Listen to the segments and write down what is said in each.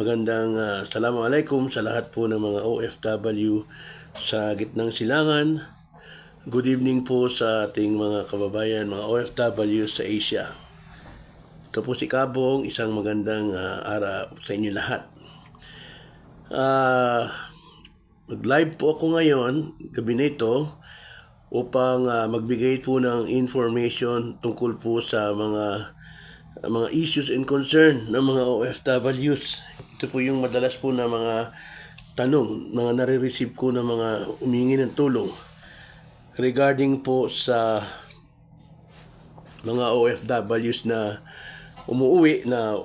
Magandang uh, Assalamualaikum sa lahat po ng mga OFW sa gitnang silangan. Good evening po sa ating mga kababayan, mga OFW sa Asia. Ito po si Kabong, isang magandang uh, araw sa inyo lahat. Ah, Mag-live po ako ngayon, gabi na ito, upang ah, magbigay po ng information tungkol po sa mga mga issues and concern ng mga OFWs. Ito po yung madalas po na mga tanong, mga nare-receive ko ng mga umingi ng tulong regarding po sa mga OFWs na umuwi na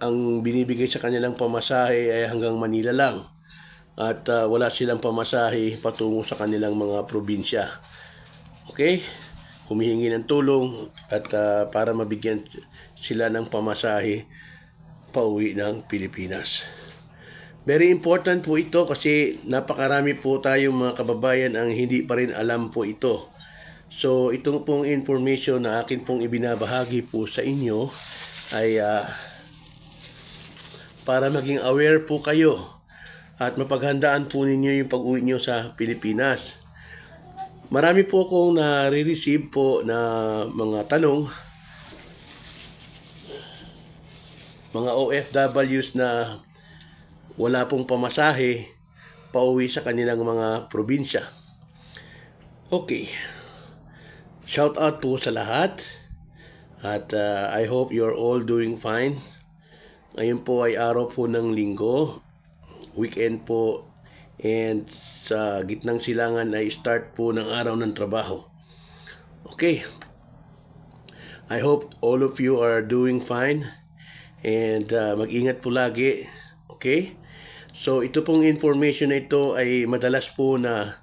ang binibigay sa kanilang pamasahe ay hanggang Manila lang at ah, wala silang pamasahe patungo sa kanilang mga probinsya. Okay? Humihingi ng tulong at ah, para mabigyan sila ng pamasahe pauwi ng Pilipinas. Very important po ito kasi napakarami po tayong mga kababayan ang hindi pa rin alam po ito. So itong pong information na akin pong ibinabahagi po sa inyo ay ah, para maging aware po kayo at mapaghandaan po ninyo yung pag-uwi nyo sa Pilipinas. Marami po akong nare-receive po na mga tanong mga OFWs na wala pong pamasahe pauwi sa kanilang mga probinsya. Okay. Shout out po sa lahat. At uh, I hope you're all doing fine. Ngayon po ay araw po ng linggo. Weekend po. And sa gitnang silangan ay start po ng araw ng trabaho. Okay. I hope all of you are doing fine. And uh, mag-ingat po lagi. Okay? So ito pong information na ito ay madalas po na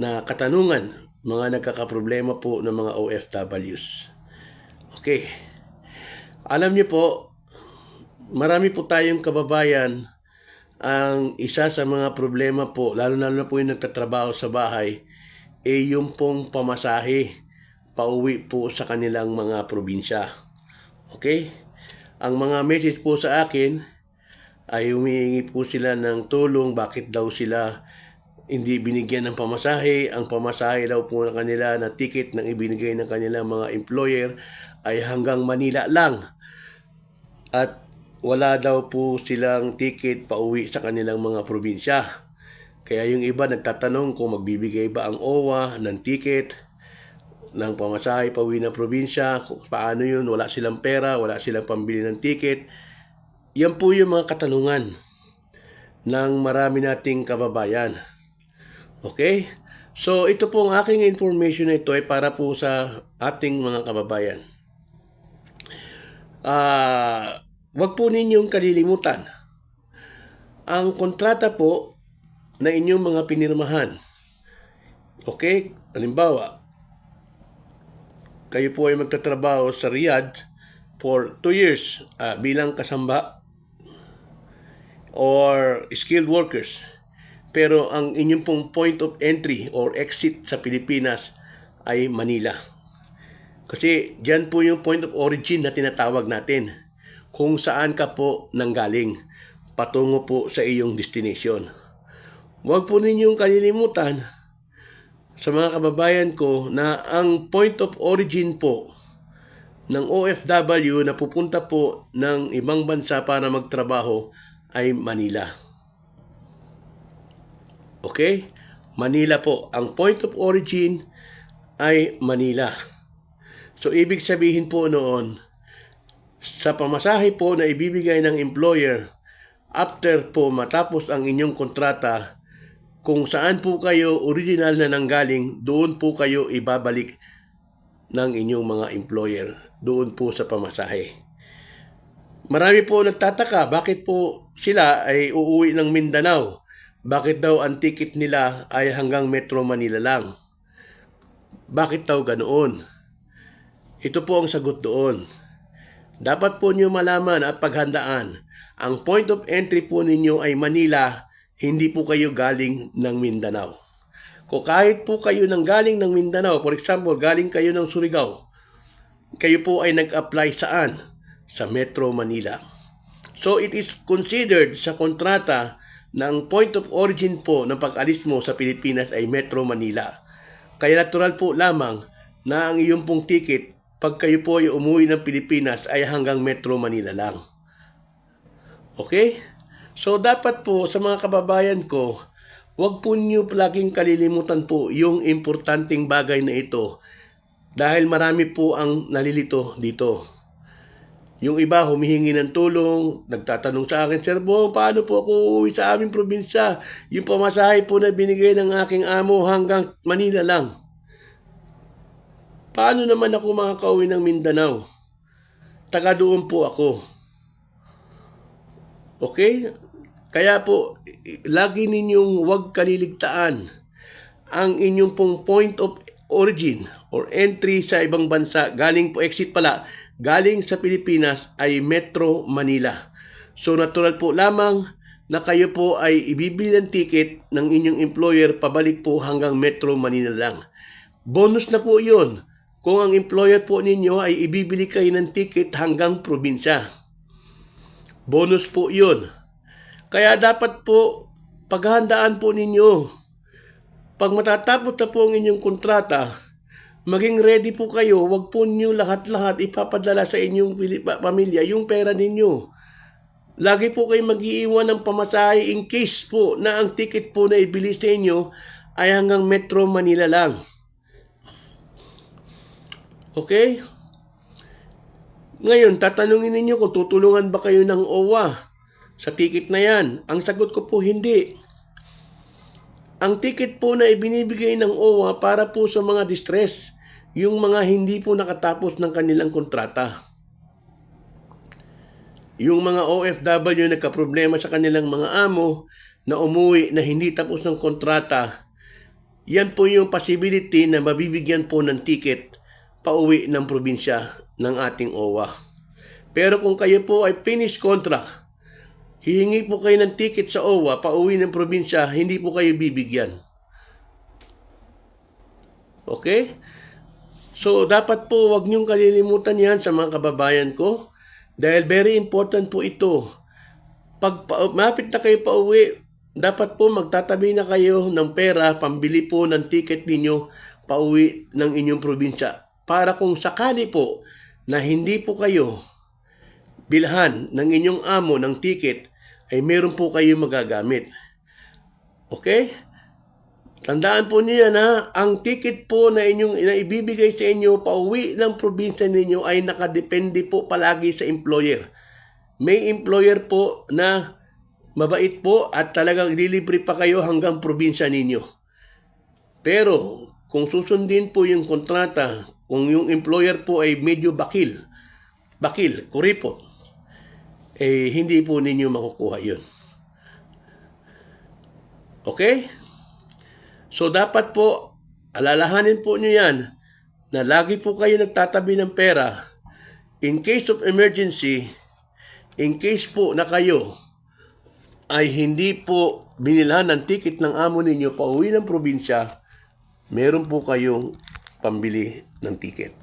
na katanungan mga nagkakaproblema po ng mga OFWs. Okay. Alam niyo po, marami po tayong kababayan ang isa sa mga problema po, lalo-lalo na po yung nagtatrabaho sa bahay, eh yung pong pamasahe pauwi po sa kanilang mga probinsya. Okay? Ang mga message po sa akin ay humihingi po sila ng tulong bakit daw sila hindi binigyan ng pamasahe. Ang pamasahe daw po ng kanila na ticket ng ibinigay ng kanilang mga employer ay hanggang Manila lang. At wala daw po silang ticket pauwi sa kanilang mga probinsya. Kaya yung iba nagtatanong kung magbibigay ba ang OWA ng ticket ng pamasahe pauwi ng probinsya, paano yun, wala silang pera, wala silang pambili ng ticket. Yan po yung mga katanungan ng marami nating kababayan. Okay? So, ito po ang aking information na ito ay para po sa ating mga kababayan. Ah, wag po ninyong kalilimutan. Ang kontrata po na inyong mga pinirmahan. Okay? Halimbawa, kayo po ay magtatrabaho sa Riyadh for 2 years ah, bilang kasamba or skilled workers. Pero ang inyong pong point of entry or exit sa Pilipinas ay Manila. Kasi dyan po yung point of origin na tinatawag natin. Kung saan ka po nanggaling patungo po sa iyong destination. Huwag po ninyong kalilimutan sa mga kababayan ko na ang point of origin po ng OFW na pupunta po ng ibang bansa para magtrabaho ay Manila. Okay? Manila po. Ang point of origin ay Manila. So, ibig sabihin po noon, sa pamasahe po na ibibigay ng employer, after po matapos ang inyong kontrata, kung saan po kayo original na nanggaling, doon po kayo ibabalik ng inyong mga employer. Doon po sa pamasahe. Marami po nagtataka, bakit po sila ay uuwi ng Mindanao? Bakit daw ang ticket nila ay hanggang Metro Manila lang? Bakit daw ganoon? Ito po ang sagot doon. Dapat po niyo malaman at paghandaan, ang point of entry po ninyo ay Manila, hindi po kayo galing ng Mindanao. Kung kahit po kayo nang galing ng Mindanao, for example, galing kayo ng Surigao, kayo po ay nag-apply saan? Sa Metro Manila. So it is considered sa kontrata na ang point of origin po ng pag-alis mo sa Pilipinas ay Metro Manila. Kaya natural po lamang na ang iyong pong ticket pag kayo po ay umuwi ng Pilipinas ay hanggang Metro Manila lang. Okay? So dapat po sa mga kababayan ko, Huwag po niyo palaging kalilimutan po yung importanteng bagay na ito dahil marami po ang nalilito dito. Yung iba humihingi ng tulong, nagtatanong sa akin, Sir Bong, paano po ako uuwi sa aming probinsya? Yung pamasahe po na binigay ng aking amo hanggang Manila lang. Paano naman ako makakauwi ng Mindanao? Taga doon po ako. Okay? Kaya po, lagi ninyong huwag kaliligtaan ang inyong pong point of origin or entry sa ibang bansa, galing po, exit pala, galing sa Pilipinas ay Metro Manila. So natural po lamang na kayo po ay ibibili ng ticket ng inyong employer pabalik po hanggang Metro Manila lang. Bonus na po yun kung ang employer po ninyo ay ibibili kayo ng ticket hanggang probinsya. Bonus po yun. Kaya dapat po paghandaan po ninyo. Pag matatapos na po ang inyong kontrata, maging ready po kayo. Huwag po ninyo lahat-lahat ipapadala sa inyong pamilya yung pera ninyo. Lagi po kayo mag-iiwan ng pamasahe in case po na ang ticket po na ibili sa inyo ay hanggang Metro Manila lang. Okay? Ngayon, tatanungin ninyo kung tutulungan ba kayo ng OWA sa ticket na yan. Ang sagot ko po hindi. Ang ticket po na ibinibigay ng OWA para po sa mga distress, yung mga hindi po nakatapos ng kanilang kontrata. Yung mga OFW na nagka-problema sa kanilang mga amo na umuwi na hindi tapos ng kontrata, yan po yung possibility na mabibigyan po ng ticket pauwi ng probinsya ng ating OWA. Pero kung kayo po ay finished contract, hihingi po kayo ng ticket sa OWA pauwi ng probinsya, hindi po kayo bibigyan. Okay? So, dapat po wag niyong kalilimutan yan sa mga kababayan ko dahil very important po ito. Pag pa- mapit na kayo pauwi, dapat po magtatabi na kayo ng pera pambili po ng ticket ninyo pauwi ng inyong probinsya. Para kung sakali po na hindi po kayo bilhan ng inyong amo ng ticket, ay meron po kayo magagamit. Okay? Tandaan po niya na ang ticket po na inyong na ibibigay sa inyo pauwi ng probinsya ninyo ay nakadepende po palagi sa employer. May employer po na mabait po at talagang ililibre pa kayo hanggang probinsya ninyo. Pero kung susundin po yung kontrata, kung yung employer po ay medyo bakil, bakil, kuripot, eh hindi po ninyo makukuha yun. Okay? So dapat po, alalahanin po nyo yan na lagi po kayo nagtatabi ng pera in case of emergency, in case po na kayo ay hindi po binilhan ng ticket ng amo ninyo pauwi ng probinsya, meron po kayong pambili ng ticket.